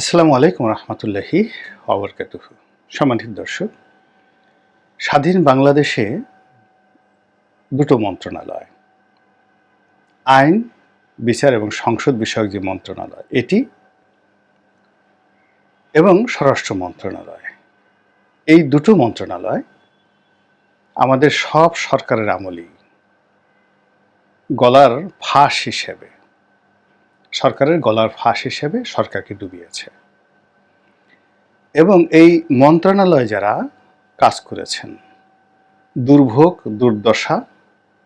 আসসালামু আলাইকুম রহমতুল্লাহি অবরকাতুহ সম্মানিত দর্শক, স্বাধীন বাংলাদেশে দুটো মন্ত্রণালয়, আইন, বিচার এবং সংসদ বিষয়ক যে মন্ত্রণালয়, এটি এবং স্বরাষ্ট্র মন্ত্রণালয়, এই দুটো মন্ত্রণালয় আমাদের সব সরকারের আমলেই গলার ফাঁস হিসেবে সরকারের গলার ফাঁস হিসেবে সরকারকে ডুবিয়েছে। এবং এই মন্ত্রণালয় যারা কাজ করেছেন, দুর্ভোগ, দুর্দশা,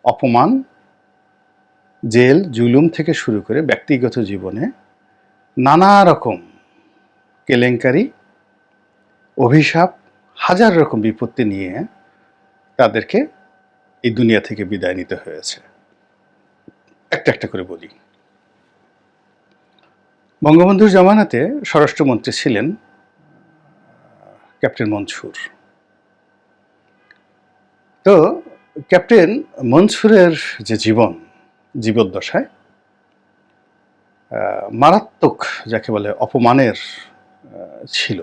অপমান, জেল, জুলুম থেকে শুরু করে ব্যক্তিগত জীবনে নানা রকম কেলেঙ্কারি, অভিশাপ, হাজার রকম বিপত্তি নিয়ে তাদেরকে এই দুনিয়া থেকে বিদায় নিতে হয়েছে। একটা একটা করে বলি। বঙ্গবন্ধুর জামানাতে স্বরাষ্ট্রমন্ত্রী ছিলেন ক্যাপ্টেন মনসুর। তো ক্যাপ্টেন মনসুরের যে জীবন, জীবদ্দশায় মারাত্মক যাকে বলে অপমানের ছিল।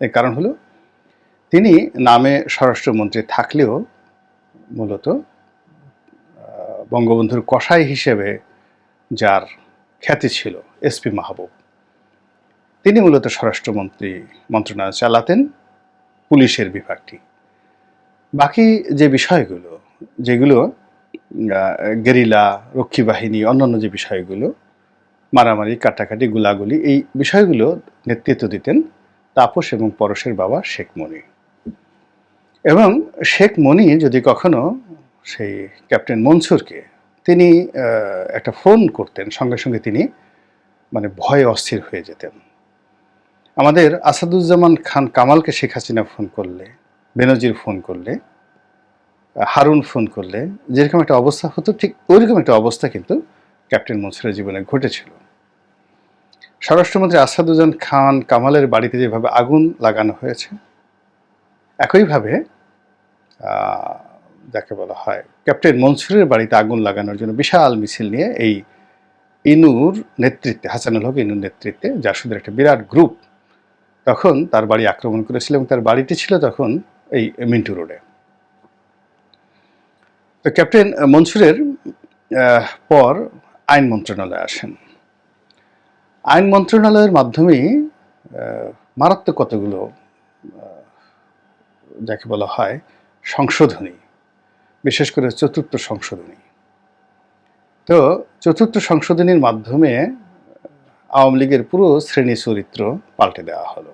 এর কারণ হলো, তিনি নামে স্বরাষ্ট্রমন্ত্রী থাকলেও মূলত বঙ্গবন্ধুর কসাই হিসেবে যার খ্যাতি ছিল এসপি মাহবুব। তিনি মূলত স্বরাষ্ট্রমন্ত্রী মন্ত্রণালয় চালাতেন পুলিশের বিভাগটি। বাকি যে বিষয়গুলো, যেগুলো গেরিলা, রক্ষী বাহিনী, অন্যান্য যে বিষয়গুলো, মারামারি, কাটাকাটি, গুলাগুলি, এই বিষয়গুলো নেতৃত্ব দিতেন তাপস এবং পরশের বাবা শেখ মনি। এবং শেখ মনি যদি কখনো সেই ক্যাপ্টেন মনসুরকে তিনি একটা ফোন করতেন, সঙ্গে সঙ্গে তিনি মানে ভয়ে অস্থির হয়ে যেতেন। আমাদের আসাদুজ্জামান খান কামালকে শেখ হাসিনা ফোন করলে, বেনজির ফোন করলে, হারুন ফোন করলে, যেরকম একটা অবস্থা হতো, ঠিক ওইরকম একটা অবস্থা কিন্তু ক্যাপ্টেন মনসুরের জীবনে ঘটেছিল। স্বরাষ্ট্রমন্ত্রী আসাদুজ্জামান খান কামালের বাড়িতে যেভাবে আগুন লাগানো হয়েছে, একইভাবে যাকে বলা হয়, ক্যাপ্টেন মনসুরের বাড়িতে আগুন লাগানোর জন্য বিশাল মিছিল নিয়ে এই ইনুর নেতৃত্বে হাসানুল হক ইনুর নেতৃত্বে জাসুদের একটা বিরাট গ্রুপ তখন তার বাড়ি আক্রমণ করেছিল এবং তার বাড়িটি ছিল তখন এই মিন্টু রোডে। তো ক্যাপ্টেন মনসুরের পর আইন মন্ত্রণালয়ে আসেন। আইন মন্ত্রণালয়ের মাধ্যমেই আহ, মারাত্মক কতগুলো যাকে বলা হয় সংশোধনী বিশেষ করে চতুর্থ সংশোধনী তো চতুর্থ সংশোধনীর মাধ্যমে আওয়ামী লীগের পুরো শ্রেণি চরিত্র পাল্টে দেওয়া হলো।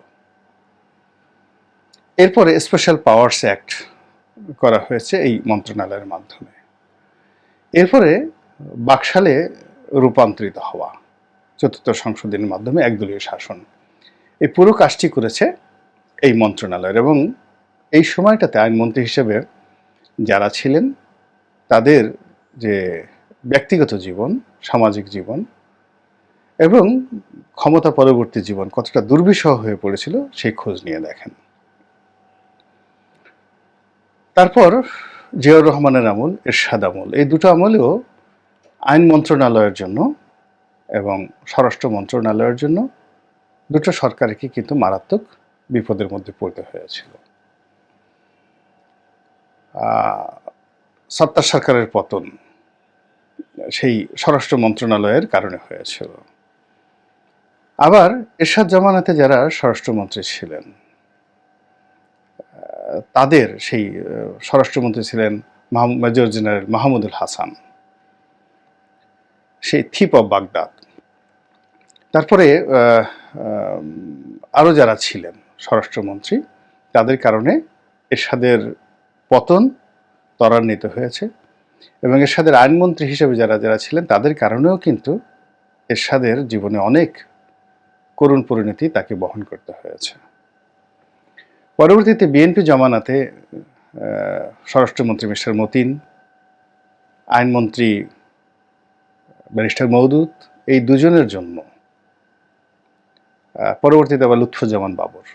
এরপরে স্পেশাল পাওয়ার্স অ্যাক্ট করা হয়েছে এই মন্ত্রণালয়ের মাধ্যমে। এরপরে বাকশালে রূপান্তরিত হওয়া চতুর্থ সংশোধনীর মাধ্যমে একদলীয় শাসন। এই পুরো কাজটি করেছে এই মন্ত্রণালয়ের এবং এই সময়টাতে আইনমন্ত্রী হিসেবে যারা ছিলেন, তাদের যে ব্যক্তিগত জীবন, সামাজিক জীবন এবং ক্ষমতা পরবর্তী জীবন কতটা দুর্বিষহ হয়ে পড়েছিল সেই খোঁজ নিয়ে দেখেন। তারপর জিয়াউর রহমানের আমল, এরশাদ আমল। এই দুটো আমলেও আইন মন্ত্রণালয়ের জন্য এবং স্বরাষ্ট্র মন্ত্রণালয়ের জন্য দুটো সরকারকে কিন্তু মারাত্মক বিপদের মধ্যে পড়তে হয়েছিল। সত্তার সরকারের পতন সেই স্বরাষ্ট্র মন্ত্রণালয়ের কারণে হয়েছিল আবার এরশাদ জামানাতে যারা স্বরাষ্ট্রমন্ত্রী ছিলেন, তাদের সেই স্বরাষ্ট্রমন্ত্রী ছিলেন মেজর জেনারেল মাহমুদুল হাসান। সেই থিপ অব বাগদাদ। তারপরে আরও যারা ছিলেন স্বরাষ্ট্রমন্ত্রী তাদের কারণে এরশাদের পতন ত্বরান্বিত হয়েছে। এবং এরশাদের আইনমন্ত্রী হিসেবে যারা যারা ছিলেন, তাদের কারণেও কিন্তু এরশাদের জীবনে অনেক করুণ পরিণতি তাকে বহন করতে হয়েছে। পরবর্তীতে বিএনপি জমানাতে স্বরাষ্ট্রমন্ত্রী মিস্টার মতিন, আইনমন্ত্রী ব্যারিস্টার মৌদুদ এই দুজনের জন্য পরবর্তীতে আবার লুৎফুজ্জামান বাবর।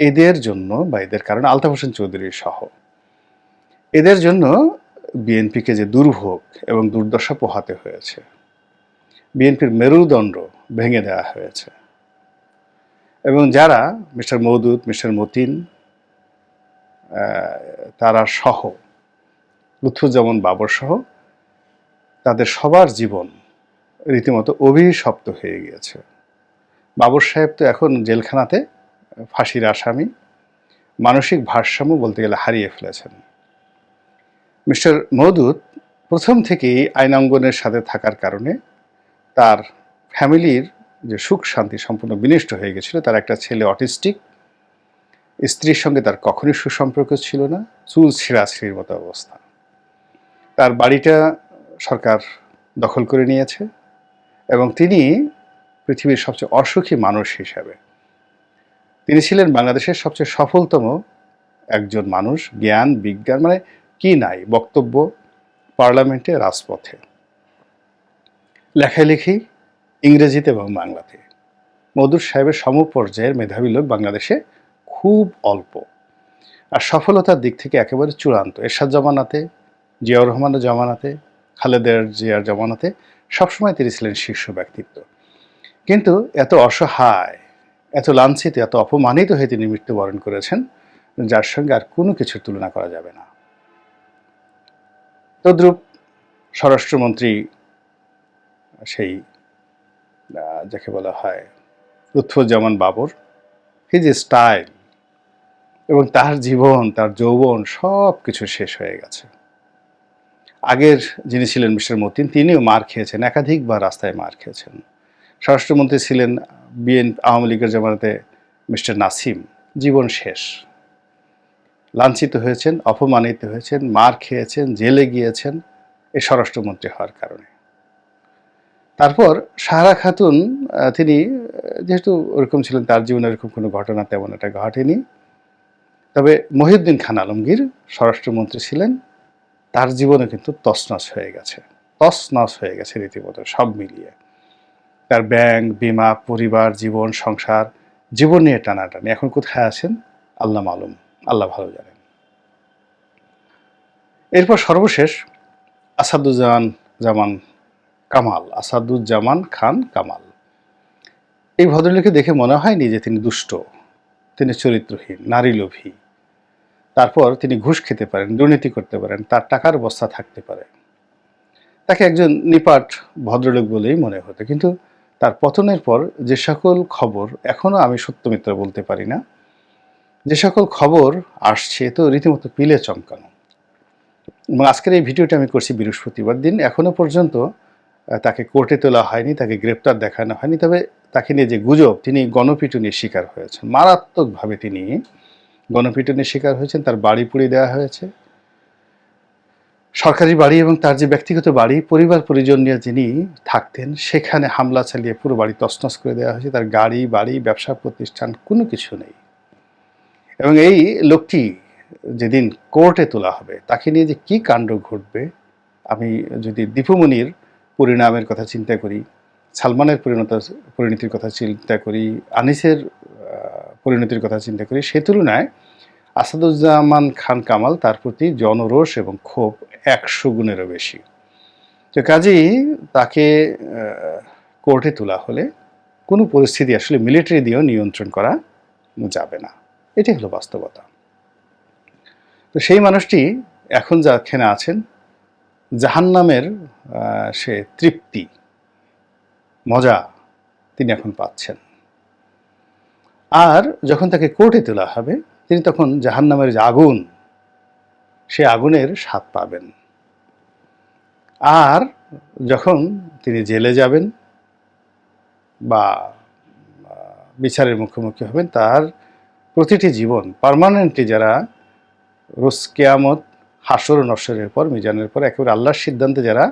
এদের জন্য বা এদের কারণে আলতাফ হোসেন চৌধুরী সহ। এদের জন্য বিএনপিকে যে দুর্ভোগ এবং দুর্দশা পোহাতে হয়েছে, বিএনপির মেরুদণ্ড ভেঙে দেওয়া হয়েছে। এবং যারা মিস্টার মৌদুদ মিস্টার মতিন তারা সহ, লুৎফুজ্জামান বাবর সহ, তাদের সবার জীবন রীতিমতো অভিশপ্ত হয়ে গিয়েছে। বাবর সাহেব তো এখন জেলখানাতে, ফাঁসির আসামি, মানসিক ভারসাম্য বলতে গেলে হারিয়ে ফেলেছেন। মিস্টার মৌদুদ প্রথম থেকেই আইনাঙ্গনের সাথে থাকার কারণে তার ফ্যামিলির যে সুখ শান্তি সম্পূর্ণ বিনষ্ট হয়ে গেছিল, তার একটা ছেলে অটিস্টিক, স্ত্রীর সঙ্গে তার কখনই সুসম্পর্ক ছিল না, চুল ছিঁড়াছিঁড়ির মতো অবস্থা। তার বাড়িটা সরকার দখল করে নিয়েছে এবং তিনি পৃথিবীর সবচেয়ে অসুখী মানুষ হিসাবে। তিনি ছিলেন বাংলাদেশের সবচেয়ে সফলতম একজন মানুষ, জ্ঞান, বিজ্ঞান মানে কি নাই? বক্তব্য পার্লামেন্টে, রাজপথে। লেখালেখি ইংরেজিতে এবং বাংলাতে। মধুর সাহেবের সমপর্যায়ের মেধাবী লোক বাংলাদেশে খুব অল্প। আর সফলতার দিক থেকে একেবারে চূড়ান্ত। এরশাদ জমানাতে, জিয়াউর রহমানের জমানাতে খালেদের জিয়ার জমানাতে সবসময় তিনি ছিলেন শীর্ষ ব্যক্তিত্ব। কিন্তু এত অসহায়, এত লাঞ্ছিত, এত অপমানিত হয়ে তিনি মৃত্যুবরণ করেছেন, যার সঙ্গে আর কোনো কিছুর তুলনা করা যাবে না। তদ্রূপ স্বরাষ্ট্রমন্ত্রী সেই যাকে বলা হয় লুৎফুজ্জামান বাবর হিজ স্টাইল এবং তার জীবন, তার যৌবন সব কিছু শেষ হয়ে গেছে। আগের যিনি ছিলেন মিস্টার মতিন, তিনিও মার খেয়েছেন, একাধিকবার রাস্তায় মার খেয়েছেন। স্বরাষ্ট্রমন্ত্রী ছিলেন বিএন, আওয়ামী লীগের জামানাতে মিস্টার নাসিম, জীবন শেষ। লাঞ্ছিত হয়েছেন, অপমানিত হয়েছেন, মার খেয়েছেন, জেলে গিয়েছেন এই স্বরাষ্ট্রমন্ত্রী হওয়ার কারণে। তারপর সাহারা খাতুন তিনি যেহেতু ওরকম ছিলেন, তার জীবনে এরকম কোনো ঘটনা তেমন একটা ঘটেনি। তবে মহিউদ্দিন খান আলমগীর স্বরাষ্ট্রমন্ত্রী ছিলেন, তার জীবনে কিন্তু তছনছ হয়ে গেছে। তছনছ হয়ে গেছে রীতিমতো, সব মিলিয়ে। তার ব্যাংক, বিমা, পরিবার, জীবন, সংসার, জীবন নিয়ে টানাটানি। এখন কোথায় আছেন? আল্লাহ মালুম। আল্লাহ ভালো জানেন এরপর সর্বশেষ আসাদুজ্জামান জামান কামাল, আসাদুজ্জামান খান কামাল। এই ভদ্রলোকে দেখে মনে হয়নি যে তিনি দুষ্ট, তিনি চরিত্রহীন, নারী লোভী। তারপর তিনি ঘুষ খেতে পারেন, দুর্নীতি করতে পারেন, তার টাকার বস্তা থাকতে পারে। তাকে একজন নিপাট ভদ্রলোক বলেই মনে হতো, কিন্তু তার পতনের পর যে সকল খবর এখনও আমি সত্যমিত্র বলতে পারি না যে সকল খবর আসছে তো রীতিমতো পিলে চমকানো। এবং আজকের এই ভিডিওটা আমি করছি বৃহস্পতিবার দিন। এখনও পর্যন্ত তাকে কোর্টে তোলা হয়নি, তাকে গ্রেপ্তার দেখানো হয়নি। তবে তাকে নিয়ে যে গুজব, তিনি গণপিটুনির শিকার হয়েছেন। মারাত্মকভাবে তিনি গণপিটুনির শিকার হয়েছেন। তার বাড়ি পুড়িয়ে দেওয়া হয়েছে। সরকারি বাড়ি এবং তার যে ব্যক্তিগত বাড়ি, পরিবার পরিজন নিয়ে যিনি থাকতেন, সেখানে হামলা চালিয়ে পুরো বাড়ি তছনছ করে দেওয়া হয়েছে। তার গাড়ি, বাড়ি, ব্যবসা, প্রতিষ্ঠান, কোনো কিছু নেই। এবং এই লোকটি যেদিন কোর্টে তোলা হবে, তাকে নিয়ে যে কি কাণ্ড ঘটবে, আমি যদি দীপুমণির পরিণামের কথা চিন্তা করি, সালমানের পরিণত, পরিণতির কথা চিন্তা করি, আনিসের পরিণতির কথা চিন্তা করি, সে তুলনায় আসাদুজ্জামান খান কামাল তার প্রতি জনরোষ এবং ক্ষোভ একশো গুণেরও বেশি। তো কাজেই তাকে কোর্টে তোলা হলে কোনো পরিস্থিতি আসলে মিলিটারি দিয়েও নিয়ন্ত্রণ করা যাবে না। এটাই হলো বাস্তবতা। তো সেই মানুষটি এখন যেখানে আছেন, জাহান্নামের সে তৃপ্তি, মজা তিনি এখন পাচ্ছেন। আর যখন তাকে কোর্টে তোলা হবে, তিনি তখন জাহান্নামের যে আগুন, সে আগুনের স্বাদ পাবেন। আর যখন তিনি জেলে যাবেন বা বিচারের মুখোমুখি হবেন, তার প্রতিটি জীবন পার্মানেন্টলি যারা রোজ কেয়ামত হাসর নসরের পর, মিজানের পর, একেবারে আল্লাহর সিদ্ধান্তে যারা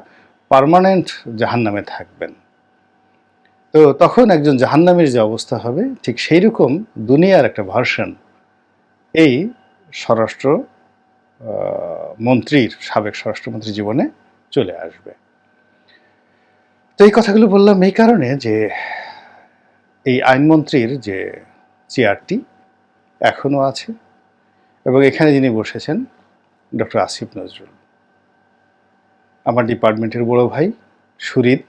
পার্মানেন্ট জাহান্নামে থাকবেন। তো তখন একজন জাহান্নামের যে অবস্থা হবে, ঠিক সেই রকম দুনিয়ার একটা ভার্সন এই স্বরাষ্ট্র মন্ত্রীর, সাবেক স্বরাষ্ট্রমন্ত্রী জীবনে চলে আসবে। তো এই কথাগুলো বললাম এই কারণে যে এই আইনমন্ত্রীর যে চেয়ারটি এখনও আছে। এবং এখানে যিনি বসেছেন ডক্টর আসিফ নজরুল। আমার ডিপার্টমেন্টের বড় ভাই সুরিদ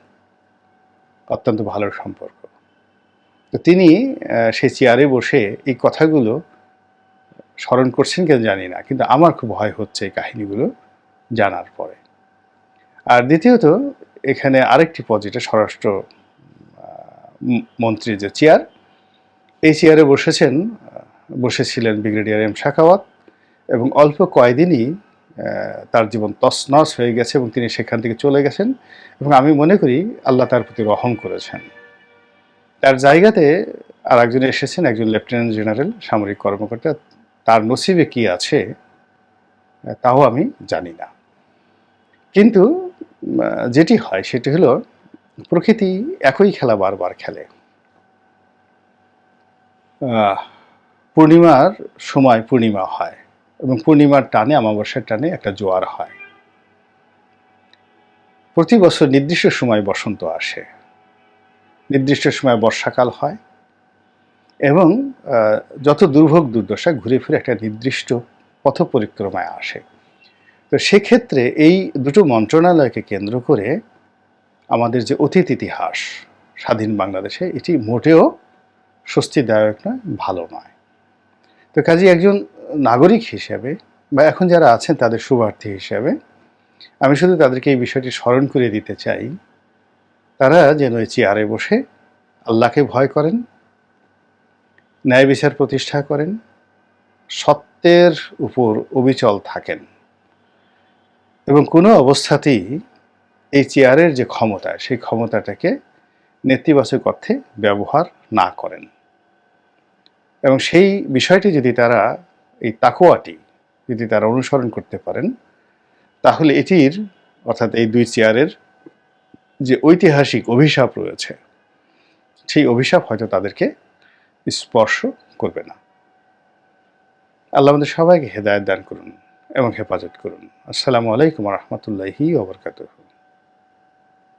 অত্যন্ত ভালো সম্পর্ক। তো তিনি সেই চেয়ারে বসে এই কথাগুলো স্মরণ করছেন কেন জানি না কিন্তু আমার খুব ভয় হচ্ছে এই কাহিনিগুলো জানার পরে। আর দ্বিতীয়ত এখানে আরেকটি পজিটিভ স্বরাষ্ট্র আহ, মন্ত্রীর যে চেয়ার এই চেয়ারে বসেছেন বসেছিলেন ব্রিগেডিয়ার এম শাখাওয়াত এবং অল্প কয়দিনই তার জীবন তছনছ হয়ে গেছে এবং তিনি সেখান থেকে চলে গেছেন এবং আমি মনে করি আল্লাহ তার প্রতি রহম করেছেন। তার জায়গাতে আর একজন এসেছেন, একজন লেফটেন্যান্ট জেনারেল, সামরিক কর্মকর্তা। তার নসিবে কি আছে তাও আমি জানি না। কিন্তু যেটি হয় সেটি হলো, প্রকৃতি একই খেলা বারবার খেলে। পূর্ণিমার সময় পূর্ণিমা হয় এবং পূর্ণিমার টানে, অমাবস্যার টানে একটা জোয়ার হয়। প্রতি বছর নির্দিষ্ট সময় বসন্ত আসে। নির্দিষ্ট সময় বর্ষাকাল হয় এবং যত দুর্ভোগ দুর্দশা ঘুরে ফিরে একটা নির্দিষ্ট পথ পরিক্রমায় আসে। তো সেক্ষেত্রে এই দুটো মন্ত্রণালয়কে কেন্দ্র করে আমাদের যে অতীত ইতিহাস, স্বাধীন বাংলাদেশে এটি মোটেও স্বস্তিদায়ক নয়, ভালো নয়। তো কাজে একজন নাগরিক হিসেবে বা এখন যারা আছেন তাদের শুভার্থী হিসেবে আমি শুধু তাদেরকে এই বিষয়টি স্মরণ করে দিতে চাই। তারা যেন এই চেয়ারে বসে আল্লাহকে ভয় করেন, ন্যায় বিচার প্রতিষ্ঠা করেন, সত্যের উপর অবিচল থাকেন এবং কোনো অবস্থাতেই এই চেয়ারের যে ক্ষমতা, সেই ক্ষমতাটাকে নেতিবাচক অর্থে ব্যবহার না করেন। এবং সেই বিষয়টি যদি তারা, এই তাকোয়াটি যদি তারা অনুসরণ করতে পারেন, তাহলে এটির, অর্থাৎ এই দুই চেয়ারের যে ঐতিহাসিক অভিশাপ রয়েছে, সেই অভিশাপ হয়তো তাদেরকে স্পর্শ করবে না। আল্লাহ আমাদের সবাইকে হেদায়ত দান করুন এবং হেফাজত করুন। আসসালামু আলাইকুম রহমতুল্লাহি ওবরকাতুহ